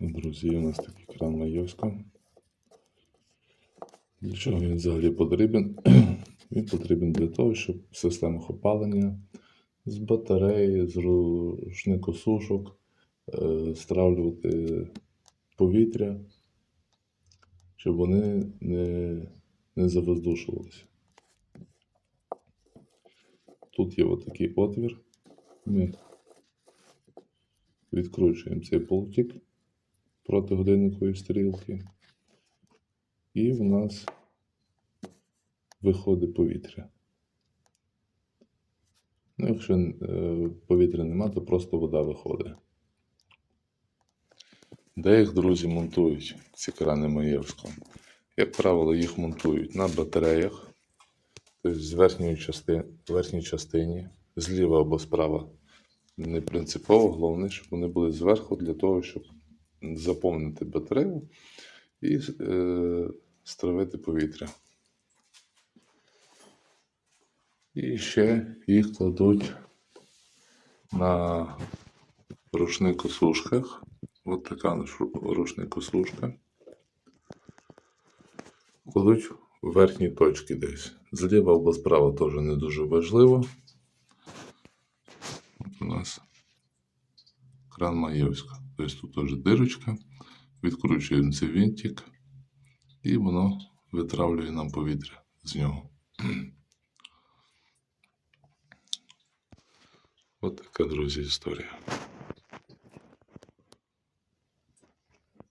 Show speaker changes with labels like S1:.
S1: Друзі, у нас такий кран Майовська. Для чого він взагалі потрібен? Він потрібен для того, щоб в системах опалення з батареї, з рушникосушок е, стравлювати повітря, щоб вони не, не завоздушувалися. Тут є отакий отвір. Ми відкручуємо цей болтик проти годинникової стрілки. І в нас виходить повітря. Ну, якщо е, повітря нема, то просто вода виходить. Де їх друзі монтують ці крани Маєвського? Як правило, їх монтують на батареях, тобто з верхньої частини, верхній частині, зліва або справа. Не принципово, головне, щоб вони були зверху для того, щоб заповнити батарею і е, стравити повітря. І ще їх кладуть на рушникосушках. Ось така рушникосушка. Кладуть в верхні точки десь. Зліва або справа теж не дуже важливо. От у нас кран Маєвська. Тобто тут теж дирочка. Відкручуємо цей винтик, і воно витравлює нам повітря з нього. От така, друзі, історія.